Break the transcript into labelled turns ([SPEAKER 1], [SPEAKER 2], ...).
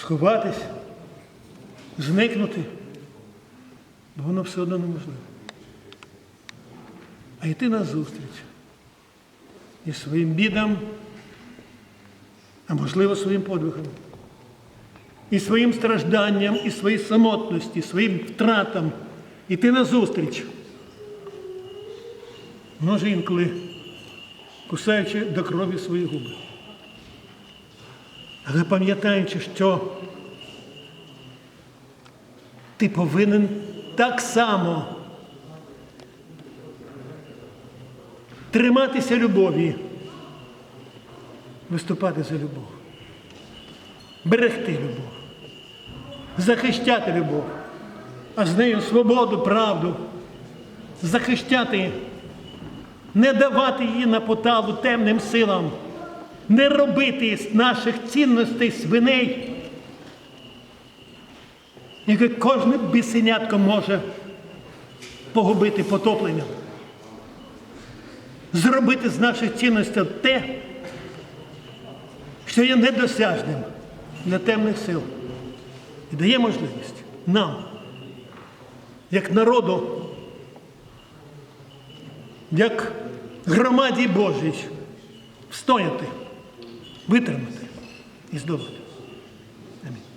[SPEAKER 1] сховатись, зникнути, бо воно все одно неможливо. А йти назустріч і своїм бідам, а можливо своїм подвигам, і своїм стражданням, і своїй самотності, своїм втратам, іти назустріч. Може інколи кусаючи до крові свої губи. Але пам'ятаючи, що ти повинен так само триматися любові, виступати за любов, берегти любов, захищати любов, а з нею свободу, правду, захищати, не давати її на поталу темним силам, не робити з наших цінностей свиней, яке кожне бісенятко може погубити потопленням. Зробити з наших цінностей те, що є недосяжним для темних сил. І дає можливість нам, як народу, як громаді Божій, встояти, витримати і здобути. Амінь.